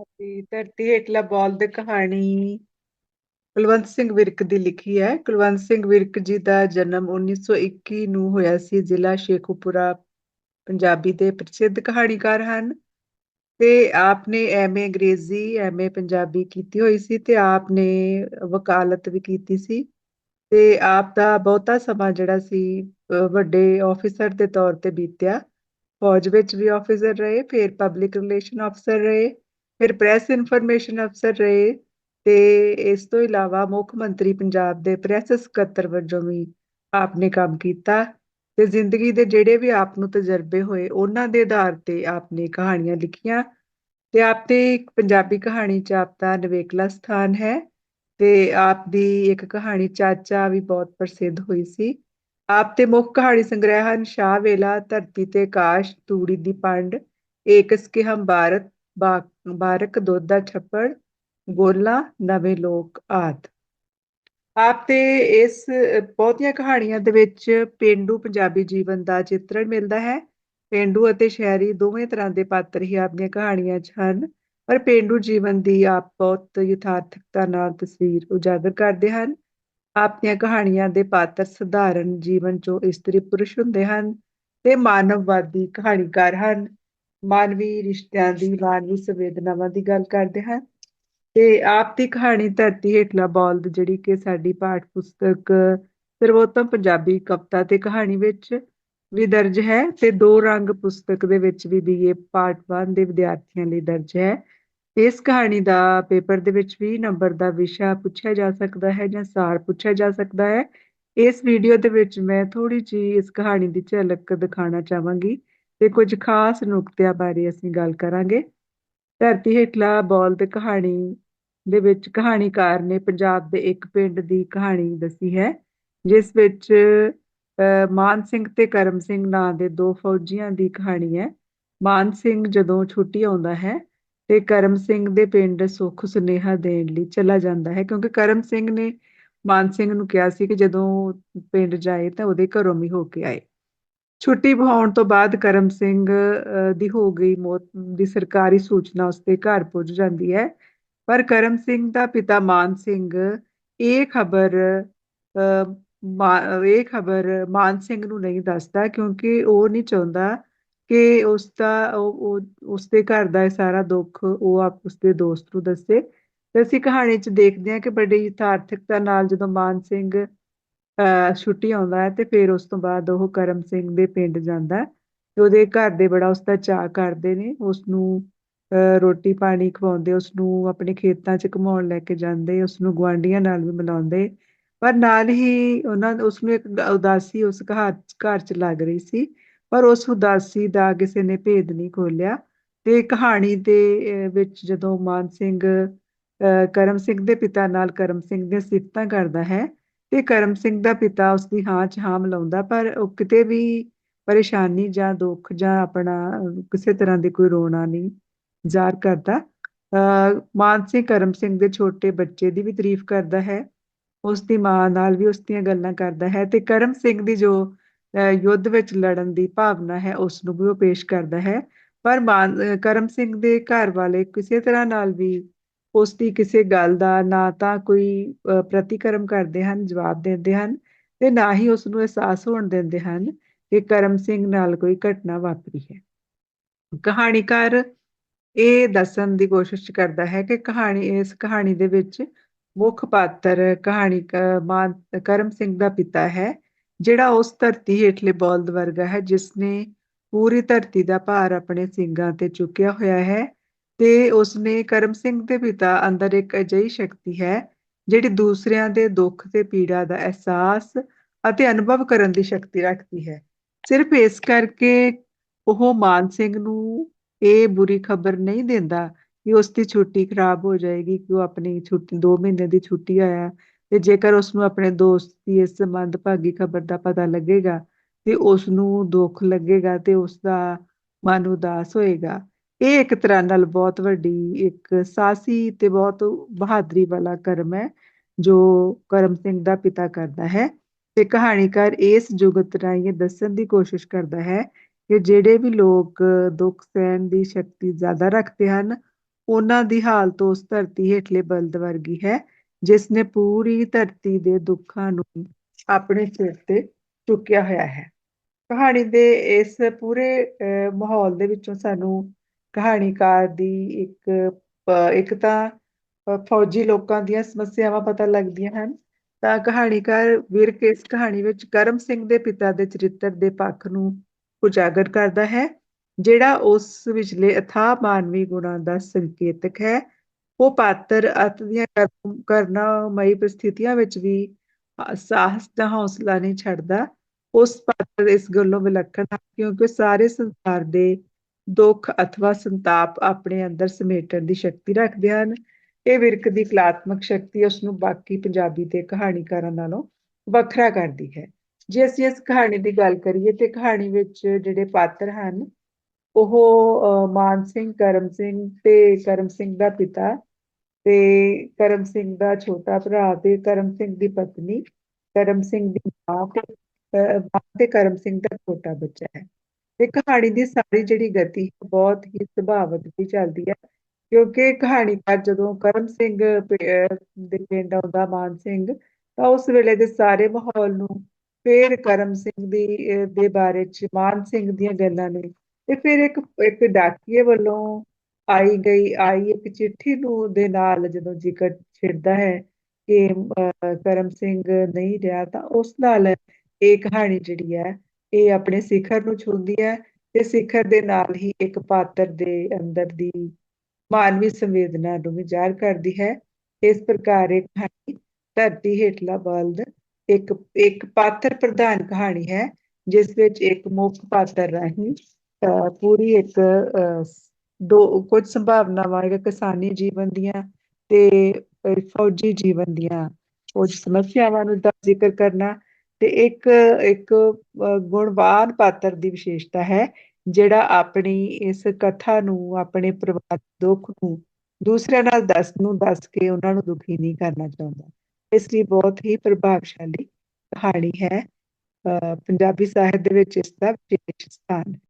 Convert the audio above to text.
ਹਾਂਜੀ, ਧਰਤੀ ਹੇਠਲਾ ਬੋਲ ਦੀ ਕਹਾਣੀ। ਕੁਲਵੰਤ ਸਿੰਘ ਵਿਰਕ ਦੀ ਲਿਖੀ ਹੈ। ਕੁਲਵੰਤ ਸਿੰਘ ਵਿਰਕ ਜੀ ਦਾ ਜਨਮ 1921 ਨੂੰ ਹੋਇਆ ਸੀ ਜ਼ਿਲ੍ਹਾ ਸ਼ੇਖੂਪੁਰਾ, ਪੰਜਾਬੀ ਦੇ ਪ੍ਰਸਿੱਧ ਕਹਾਣੀਕਾਰ ਹਨ। ਤੇ ਆਪਨੇ ਐਮਏ ਅੰਗਰੇਜ਼ੀ ਐਮਏ ਪੰਜਾਬੀ ਕੀਤੀ ਹੋਈ ਸੀ ਤੇ ਆਪ ਨੇ ਵਕਾਲਤ ਵੀ ਕੀਤੀ ਸੀ। ਤੇ ਆਪ ਦਾ ਬਹੁਤਾ ਸਮਾਂ ਜਿਹੜਾ ਸੀ ਵੱਡੇ ਆਫੀਸਰ ਦੇ ਤੌਰ ਤੇ ਬੀਤਿਆ। ਫੌਜ ਵਿੱਚ ਵੀ ਆਫੀਸਰ ਰਹੇ, ਫਿਰ ਪਬਲਿਕ ਰਿਲੇਸ਼ਨ ਅਫਸਰ ਰਹੇ। ਫਿਰ ਪ੍ਰੈਸ ਇਨਫੋਰਮੇਸ਼ਨ ਅਫਸਰ ਰਹੇ ਤੇ ਇਸ ਤੋਂ ਇਲਾਵਾ ਮੁੱਖ ਮੰਤਰੀ ਪੰਜਾਬ ਦੇ ਪ੍ਰੈਸ ਸਕੱਤਰ ਵਜੋਂ ਵੀ ਆਪਨੇ ਕੰਮ ਕੀਤਾ ਤੇ ਜ਼ਿੰਦਗੀ ਦੇ ਜਿਹੜੇ ਵੀ ਆਪ ਨੂੰ ਤਜਰਬੇ ਹੋਏ ਉਹਨਾਂ ਦੇ ਆਧਾਰ ਤੇ ਆਪਨੇ ਕਹਾਣੀਆਂ ਲਿਖੀਆਂ ਤੇ ਆਪ ਤੇ ਇੱਕ ਪੰਜਾਬੀ ਕਹਾਣੀ ਚ ਆਪ ਦਾ ਨਵੇਕਲਾ ਸਥਾਨ ਹੈ ਤੇ ਆਪ ਦੀ ਇੱਕ ਕਹਾਣੀ ਚਾਚਾ ਵੀ ਬਹੁਤ ਪ੍ਰਸਿੱਧ ਹੋਈ ਸੀ। ਆਪ ਤੇ ਮੁੱਖ ਕਹਾਣੀ ਸੰਗ੍ਰਹਿ ਹਨ ਸ਼ਾਹ ਵੇਲਾ, ਧਰਤੀ ਤੇ ਕਾਸ਼, ਤੂੜੀ ਦੀ ਪੰਡ, ਏਕਸ ਕੇ ਹਮ ਭਾਰਤ ਬਾਰਕ ਦੁੱਧ ਦਾ ਛੱਪੜ, ਗੋਲਾ, ਨਵੇਂ ਲੋਕ ਆਦ। ਆਪ ਤੇ ਇਸ ਬਹੁਤੀਆਂ ਕਹਾਣੀਆਂ ਦੇ ਵਿੱਚ ਪਿੰਡੂ ਪੰਜਾਬੀ ਜੀਵਨ ਦਾ ਚਿੱਤਰਣ ਮਿਲਦਾ ਹੈ। ਪਿੰਡੂ ਅਤੇ ਸ਼ਹਿਰੀ ਦੋਵੇਂ ਤਰ੍ਹਾਂ ਦੇ ਪਾਤਰ ਹੀ ਆਪਣੀਆਂ ਕਹਾਣੀਆਂ 'ਚ ਹਨ, ਪਰ ਪਿੰਡੂ ਜੀਵਨ ਦੀ ਆਪ ਬਹੁਤ ਯਥਾਰਥਕਤਾ ਨਾਲ ਤਸਵੀਰ ਉਜਾਗਰ ਕਰਦੇ ਹਨ। ਆਪਣੀਆਂ ਕਹਾਣੀਆਂ ਦੇ ਪਾਤਰ ਸਧਾਰਨ ਜੀਵਨ 'ਚੋਂ ਇਸਤਰੀ ਪੁਰਸ਼ ਹੁੰਦੇ ਹਨ ਤੇ ਮਾਨਵਵਾਦੀ ਕਹਾਣੀਕਾਰ ਹਨ। ਮਾਨਵੀ ਰਿਸ਼ਤਿਆਂ ਦੀ, ਮਾਨਵੀ ਸੰਵੇਦਨਾਵਾਂ ਦੀ ਗੱਲ ਕਰਦੇ ਹਨ ਤੇ ਆਪ ਦੀ ਕਹਾਣੀ ਧਰਤੀ ਹੇਠਲਾ ਬੋਲਦ, ਜਿਹੜੀ ਕਿ ਸਾਡੀ ਪਾਠ ਪੁਸਤਕ, ਸਰਵੋਤਮ ਪੰਜਾਬੀ ਕਵਿਤਾ ਤੇ ਕਹਾਣੀ ਵਿੱਚ ਵੀ ਦਰਜ ਹੈ ਤੇ ਦੋ ਰੰਗ ਪੁਸਤਕ ਦੇ ਵਿੱਚ ਵੀ ਬੀਏ ਪਾਰਟ 1 ਦੇ ਵਿਦਿਆਰਥੀਆਂ ਲਈ ਦਰਜ ਹੈ। ਇਸ ਕਹਾਣੀ ਦਾ ਪੇਪਰ ਦੇ ਵਿੱਚ ਵੀ ਨੰਬਰ ਦਾ ਵਿਸ਼ਾ ਪੁੱਛਿਆ ਜਾ ਸਕਦਾ ਹੈ ਜਾਂ ਸਾਰ ਪੁੱਛਿਆ ਜਾ ਸਕਦਾ ਹੈ। ਇਸ ਵੀਡੀਓ ਦੇ ਵਿੱਚ ਮੈਂ ਥੋੜੀ ਜੀ ਇਸ ਕਹਾਣੀ ਦੀ ਝਲਕ ਦਿਖਾਉਣਾ ਚਾਹਾਂਗੀ। ਤੇ ਕੁਝ ਖਾਸ ਨੁਕਤਿਆਂ ਬਾਰੇ ਅਸੀਂ ਗੱਲ ਕਰਾਂਗੇ। ਧਰਤੀ ਹੇਠਲਾ ਬੋਲ ਤੇ ਕਹਾਣੀ ਦੇ ਵਿੱਚ ਕਹਾਣੀਕਾਰ ਨੇ ਪੰਜਾਬ ਦੇ ਇੱਕ ਪਿੰਡ ਦੀ ਕਹਾਣੀ ਦੱਸੀ ਹੈ, ਜਿਸ ਵਿੱਚ ਮਾਨ ਸਿੰਘ ਤੇ ਕਰਮ ਸਿੰਘ ਨਾਂ ਦੇ ਦੋ ਫੌਜੀਆਂ ਦੀ ਕਹਾਣੀ ਹੈ। ਮਾਨ ਸਿੰਘ ਜਦੋਂ ਛੁੱਟੀ ਆਉਂਦਾ ਹੈ ਤੇ ਕਰਮ ਸਿੰਘ ਦੇ ਪਿੰਡ ਸੁੱਖ ਸੁਨੇਹਾ ਦੇਣ ਲਈ ਚਲਾ ਜਾਂਦਾ ਹੈ, ਕਿਉਂਕਿ ਕਰਮ ਸਿੰਘ ਨੇ ਮਾਨ ਸਿੰਘ ਨੂੰ ਕਿਹਾ ਸੀ ਕਿ ਜਦੋਂ ਪਿੰਡ ਜਾਏ ਤਾਂ ਉਹਦੇ ਘਰੋਂ ਵੀ ਹੋ ਕੇ ਆਏ। ਛੁੱਟੀ ਬਹਾਉਣ ਤੋਂ ਬਾਅਦ ਕਰਮ ਸਿੰਘ ਦੀ ਹੋ ਗਈ ਮੌਤ ਦੀ ਸਰਕਾਰੀ ਸੂਚਨਾ ਉਸਦੇ ਘਰ ਪਹੁੰਚ ਜਾਂਦੀ ਹੈ। ਪਰ ਕਰਮ ਸਿੰਘ ਦਾ ਪਿਤਾ ਮਾਨ ਸਿੰਘ, ਇਹ ਖਬਰ ਇਹ ਖਬਰ ਮਾਨ ਸਿੰਘ ਨੂੰ ਨਹੀਂ ਦੱਸਦਾ ਕਿਉਂਕਿ ਉਹ ਨਹੀਂ ਚਾਹੁੰਦਾ ਕਿ ਉਸ ਦਾ ਉਸ ਦੇ ਘਰ ਦਾ ਇਹ ਸਾਰਾ ਦੁੱਖ ਉਹ ਆਪ ਉਸ ਦੇ ਦੋਸਤ ਨੂੰ ਦੱਸੇ। ਤੇ ਅਸੀਂ ਕਹਾਣੀ 'ਚ ਦੇਖਦੇ ਹਾਂ ਕਿ ਬੜੀ ਯਥਾਰਥਕਤਾ ਨਾਲ ਜਦੋਂ ਮਾਨ ਸਿੰਘ ਛੁੱਟੀ ਆਉਂਦਾ ਹੈ ਤੇ ਫਿਰ ਉਸ ਤੋਂ ਬਾਅਦ ਉਹ ਕਰਮ ਸਿੰਘ ਦੇ ਪਿੰਡ ਜਾਂਦਾ ਤੇ ਉਹਦੇ ਘਰ ਦੇ ਬੜਾ ਉਸ ਦਾ ਚਾਹ ਕਰਦੇ ਨੇ ਉਸ ਨੂੰ ਰੋਟੀ ਪਾਣੀ ਖਵਾਉਂਦੇ ਉਸ ਨੂੰ ਆਪਣੇ ਖੇਤਾਂ 'ਚ ਘਮਾਉਣ ਲੈ ਕੇ ਜਾਂਦੇ ਉਸ ਨੂੰ ਗਵਾਂਡੀਆਂ ਨਾਲ ਵੀ ਮਿਲਾਉਂਦੇ। ਪਰ ਨਾਲ ਹੀ ਉਹਨਾਂ ਉਸ ਨੂੰ ਇੱਕ ਉਦਾਸੀ ਉਸ ਘਰ ਘਰ 'ਚ ਲੱਗ ਰਹੀ ਸੀ, ਪਰ ਉਸ ਉਦਾਸੀ ਦਾ ਕਿਸੇ ਨੇ ਭੇਦ ਨਹੀਂ ਖੋਲਿਆ ਤੇ ਕਹਾਣੀ ਦੇ ਵਿੱਚ ਜਦੋਂ ਮਾਨ ਸਿੰਘ ਕਰਮ ਸਿੰਘ ਦੇ ਪਿਤਾ ਨਾਲ ਕਰਮ ਸਿੰਘ ਦੀਆਂ ਸਿਫਤਾਂ ਕਰਦਾ ਹੈ ਤੇ ਕਰਮ ਸਿੰਘ ਦਾ ਪਿਤਾ ਉਸ ਦੀ ਹਾਂ 'ਚ ਹਾਂ ਮਿਲਾਉਂਦਾ, ਪਰ ਉਹ ਕਿਤੇ ਵੀ ਪਰੇਸ਼ਾਨੀ ਜਾਂ ਦੁੱਖ ਜਾਂ ਆਪਣਾ ਕਿਸੇ ਤਰ੍ਹਾਂ ਦੀ ਕੋਈ ਰੋਣਾ ਨਹੀਂ ਜ਼ਾਹਰ ਕਰਦਾ। ਮਾਨ ਕਰਮ ਸਿੰਘ ਦੇ ਛੋਟੇ ਬੱਚੇ ਦੀ ਵੀ ਤਾਰੀਫ ਕਰਦਾ ਹੈ। ਉਸ ਦੀ ਮਾਂ ਨਾਲ ਵੀ ਉਸ ਦੀਆਂ ਗੱਲਾਂ ਕਰਦਾ ਹੈ ਤੇ ਕਰਮ ਸਿੰਘ ਦੀ ਜੋ ਯੁੱਧ ਵਿੱਚ ਲੜਨ ਦੀ ਭਾਵਨਾ ਹੈ ਉਸ ਨੂੰ ਵੀ ਉਹ ਪੇਸ਼ ਕਰਦਾ ਹੈ। ਪਰ ਕਰਮ ਸਿੰਘ ਦੇ ਘਰ ਵਾਲੇ ਕਿਸੇ ਤਰ੍ਹਾਂ ਨਾਲ ਵੀ ਉਸ ਦੀ ਕਿਸੇ ਗੱਲ ਦਾ ਨਾ ਤਾਂ ਕੋਈ ਪ੍ਰਤੀਕਰਮ ਕਰਦੇ ਹਨ, ਜਵਾਬ ਦਿੰਦੇ ਹਨ ਤੇ ਨਾ ਹੀ ਉਸ ਨੂੰ ਅਹਿਸਾਸ ਹੋਣ ਦਿੰਦੇ ਹਨ ਕਿ ਕਰਮ ਸਿੰਘ ਨਾਲ ਕੋਈ ਘਟਨਾ ਵਾਪਰੀ ਹੈ। ਕਹਾਣੀਕਾਰ ਇਹ ਦੱਸਣ ਦੀ ਕੋਸ਼ਿਸ਼ ਕਰਦਾ ਹੈ ਕਿ ਕਹਾਣੀ, ਇਸ ਕਹਾਣੀ ਦੇ ਵਿੱਚ ਮੁੱਖ ਪਾਤਰ ਕਹਾਣੀ ਮਾਨ, ਕਰਮ ਸਿੰਘ ਦਾ ਪਿਤਾ ਹੈ, ਜਿਹੜਾ ਉਸ ਧਰਤੀ ਹੇਠਲੇ ਬੌਲਦ ਵਰਗਾ ਹੈ ਜਿਸ ਨੇ ਪੂਰੀ ਧਰਤੀ ਦਾ ਭਾਰ ਆਪਣੇ ਸਿੰਘਾਂ ਤੇ ਚੁੱਕਿਆ ਹੋਇਆ ਹੈ। ਤੇ ਉਸ ਕਰਮ ਸਿੰਘ ਦੇ ਪਿਤਾ ਅੰਦਰ ਇੱਕ ਅਜਿਹੀ ਸ਼ਕਤੀ ਹੈ, ਜਿਹੜੀ ਦੂਸਰਿਆਂ ਦੇ ਦੁੱਖ ਤੇ ਪੀੜਾ ਦਾ ਅਹਿਸਾਸ ਅਤੇ ਅਨੁਭਵ ਕਰਨ ਦੀ ਸ਼ਕਤੀ ਰੱਖਦੀ ਹੈ। ਸਿਰਫ ਇਸ ਕਰਕੇ ਉਹ ਮਾਨ ਸਿੰਘ ਨੂੰ ਇਹ ਬੁਰੀ ਖਬਰ ਨਹੀਂ ਦਿੰਦਾ ਕਿ ਉਸ ਦੀ ਛੁੱਟੀ ਖਰਾਬ ਹੋ ਜਾਏਗੀ, ਕਿ ਉਹ ਆਪਣੀ ਛੁੱਟੀ 2 ਮਹੀਨੇ ਦੀ ਛੁੱਟੀ ਆਇਆ ਤੇ ਜੇਕਰ ਉਸ ਨੂੰ ਆਪਣੇ ਦੋਸਤ ਦੀ ਇਸ ਸੰਬੰਧ ਭਾਗੀ ਖਬਰ ਦਾ ਪਤਾ ਲੱਗੇਗਾ ਤੇ ਉਸ ਨੂੰ ਦੁੱਖ ਲੱਗੇਗਾ ਤੇ ਉਸ ਦਾ ਮਨ ਉਦਾਸ ਹੋਏਗਾ। ਇਹ ਇੱਕ ਤਰ੍ਹਾਂ ਨਾਲ ਬਹੁਤ ਵੱਡੀ ਇੱਕ ਸਾਹਸੀ ਤੇ ਬਹੁਤ ਬਹਾਦਰੀ ਵਾਲਾ ਕਰਮ ਹੈ ਜੋ ਕਰਮ ਸਿੰਘ ਦਾ ਪਿਤਾ ਕਰਦਾ ਹੈ ਤੇ ਕਹਾਣੀਕਾਰ ਇਸ ਜੁਗਤ ਰਾਹੀਂ ਦੱਸਣ ਦੀ ਕੋਸ਼ਿਸ਼ ਕਰਦਾ ਹੈ ਕਿ ਜਿਹੜੇ ਵੀ ਲੋਕ ਦੁੱਖ ਸਹਿਣ ਦੀ ਸ਼ਕਤੀ ਜ਼ਿਆਦਾ ਰੱਖਦੇ ਹਨ ਉਹਨਾਂ ਦੀ ਹਾਲਤ ਉਸ ਧਰਤੀ ਹੇਠਲੇ ਬਲਦ ਵਰਗੀ ਹੈ ਜਿਸ ਨੇ ਪੂਰੀ ਧਰਤੀ ਦੇ ਦੁੱਖਾਂ ਨੂੰ ਆਪਣੇ ਸਿਰ ਤੇ ਚੁੱਕਿਆ ਹੋਇਆ ਹੈ। ਕਹਾਣੀ ਦੇ ਇਸ ਪੂਰੇ ਅਹ, ਮਾਹੌਲ ਦੇ ਵਿੱਚੋਂ ਸਾਨੂੰ ਕਹਾਣੀਕਾਰ ਦੀ ਇੱਕ ਇੱਕ ਤਾਂ ਫੌਜੀ ਲੋਕਾਂ ਦੀਆਂ ਸਮੱਸਿਆਵਾਂ ਪਤਾ ਲੱਗਦੀਆਂ ਹਨ। ਤਾਂ ਕਹਾਣੀਕਾਰ ਵਿਰਕ ਇਸ ਕਹਾਣੀ ਵਿੱਚ ਕਰਮ ਸਿੰਘ ਦੇ ਪਿਤਾ ਦੇ ਚਰਿੱਤਰ ਦੇ ਪੱਖ ਨੂੰ ਉਜਾਗਰ ਕਰਦਾ ਹੈ, ਜਿਹੜਾ ਉਸ ਵਿਚਲੇ ਅਥਾਹ ਮਾਨਵੀ ਗੁਣਾਂ ਦਾ ਸੰਕੇਤਕ ਹੈ। ਉਹ ਪਾਤਰ ਅਤ ਦੀਆਂ ਕਰਮ- ਕਰੁਣਾਮਈ ਪ੍ਰਸਥਿਤੀਆਂ ਵਿੱਚ ਵੀ ਸਾਹਸ ਦਾ ਹੌਸਲਾ ਨਹੀਂ ਛੱਡਦਾ। ਉਸ ਪਾਤਰ ਇਸ ਗੱਲੋਂ ਵਿਲੱਖਣ ਹੈ ਕਿਉਂਕਿ ਸਾਰੇ ਸੰਸਾਰ ਦੇ ਦੁੱਖ ਅਥਵਾ ਸੰਤਾਪ ਆਪਣੇ ਅੰਦਰ ਸਮੇਟਣ ਦੀ ਸ਼ਕਤੀ ਰੱਖਦੇ ਹਨ। ਇਹ ਵਿਰਕ ਦੀ ਕਲਾਤਮਕ ਸ਼ਕਤੀ ਉਸ ਨੂੰ ਬਾਕੀ ਪੰਜਾਬੀ ਦੇ ਕਹਾਣੀਕਾਰਾਂ ਨਾਲੋਂ ਵੱਖਰਾ ਕਰਦੀ ਹੈ। ਜੇ ਅਸੀਂ ਇਸ ਕਹਾਣੀ ਦੀ ਗੱਲ ਕਰੀਏ ਤੇ ਕਹਾਣੀ ਵਿੱਚ ਜਿਹੜੇ ਪਾਤਰ ਹਨ ਉਹ ਅ, ਮਾਨ ਸਿੰਘ ਕਰਮ ਸਿੰਘ ਤੇ ਕਰਮ ਸਿੰਘ ਦਾ ਪਿਤਾ ਤੇ ਕਰਮ ਸਿੰਘ ਦਾ ਛੋਟਾ ਭਰਾ ਤੇ ਕਰਮ ਸਿੰਘ ਦੀ ਪਤਨੀ ਕਰਮ ਸਿੰਘ ਦੀ ਮਾਂ ਮਾਂ ਤੇ ਕਰਮ ਸਿੰਘ ਦਾ ਛੋਟਾ ਬੱਚਾ ਹੈ। ਤੇ ਕਹਾਣੀ ਦੀ ਸਾਰੀ ਜਿਹੜੀ ਗਤੀ ਬਹੁਤ ਹੀ ਸੁਭਾਵਿਕ ਵੀ ਚੱਲਦੀ ਹੈ ਕਿਉਂਕਿ ਕਹਾਣੀਕਾਰ ਜਦੋਂ ਕਰਮ ਸਿੰਘ ਦੇ ਪਿੰਡ ਆਉਂਦਾ ਮਾਨ ਸਿੰਘ ਤਾਂ ਉਸ ਵੇਲੇ ਦੇ ਸਾਰੇ ਮਾਹੌਲ ਨੂੰ ਫਿਰ ਕਰਮ ਸਿੰਘ ਦੀ ਦੇ ਬਾਰੇ ਚ ਮਾਨ ਸਿੰਘ ਦੀਆਂ ਗੱਲਾਂ ਨੇ ਤੇ ਫਿਰ ਇੱਕ ਇੱਕ ਡਾਕੀਏ ਵੱਲੋਂ ਆਈ ਗਈ ਆਈ ਇੱਕ ਚਿੱਠੀ ਨੂੰ ਦੇ ਨਾਲ ਜਦੋਂ ਜ਼ਿਕਰ ਛਿੜਦਾ ਹੈ ਕਿ ਅਹ, ਕਰਮ ਸਿੰਘ ਨਹੀਂ ਰਿਹਾ ਤਾਂ ਉਸ ਨਾਲ ਇਹ ਕਹਾਣੀ ਜਿਹੜੀ ਹੈ ਇਹ ਆਪਣੇ ਸਿਖਰ ਨੂੰ ਛੂੰਹਦੀ ਹੈ ਤੇ ਸਿਖਰ ਦੇ ਨਾਲ ਹੀ ਇੱਕ ਪਾਤਰ ਦੇ ਅੰਦਰ ਦੀ ਮਾਨਵੀ ਸੰਵੇਦਨਾ ਨੂੰ ਵੀ ਜ਼ਾਹਰ ਕਰਦੀ ਹੈ। ਇਸ ਪ੍ਰਕਾਰ ਇਹ ਕਹਾਣੀ ਧਰਤੀ ਹੇਠਲਾ ਬਲਦ ਇੱਕ ਇੱਕ ਪਾਤਰ ਪ੍ਰਧਾਨ ਕਹਾਣੀ ਹੈ ਜਿਸ ਵਿੱਚ ਇੱਕ ਮੁੱਖ ਪਾਤਰ ਰਾਹੀਂ ਅਹ, ਪੂਰੀ ਇੱਕ ਅਹ, ਦੋ ਕੁਝ ਸੰਭਾਵਨਾਵਾਂ ਇੱਕ ਕਿਸਾਨੀ ਜੀਵਨ ਦੀਆਂ ਤੇ ਫੌਜੀ ਜੀਵਨ ਦੀਆਂ ਕੁਝ ਸਮੱਸਿਆਵਾਂ ਨੂੰ ਦਾ ਜ਼ਿਕਰ ਕਰਨਾ ਤੇ ਇੱਕ ਇੱਕ ਗੁਣਵਾਨ ਪਾਤਰ ਦੀ ਵਿਸ਼ੇਸ਼ਤਾ ਹੈ, ਜਿਹੜਾ ਆਪਣੀ ਇਸ ਕਥਾ ਨੂੰ, ਆਪਣੇ ਪਰਿਵਾਰ ਦੁੱਖ ਨੂੰ ਦੂਸਰਿਆਂ ਨਾਲ ਦੱਸ, ਨੂੰ ਦੱਸ ਕੇ ਉਹਨਾਂ ਨੂੰ ਦੁਖੀ ਨਹੀਂ ਕਰਨਾ ਚਾਹੁੰਦਾ। ਇਸ ਲਈ ਬਹੁਤ ਹੀ ਪ੍ਰਭਾਵਸ਼ਾਲੀ ਕਹਾਣੀ ਹੈ। ਅਹ, ਪੰਜਾਬੀ ਸਾਹਿਤ ਦੇ ਵਿੱਚ ਇਸ ਦਾ ਵਿਸ਼ੇਸ਼ ਸਥਾਨ ਹੈ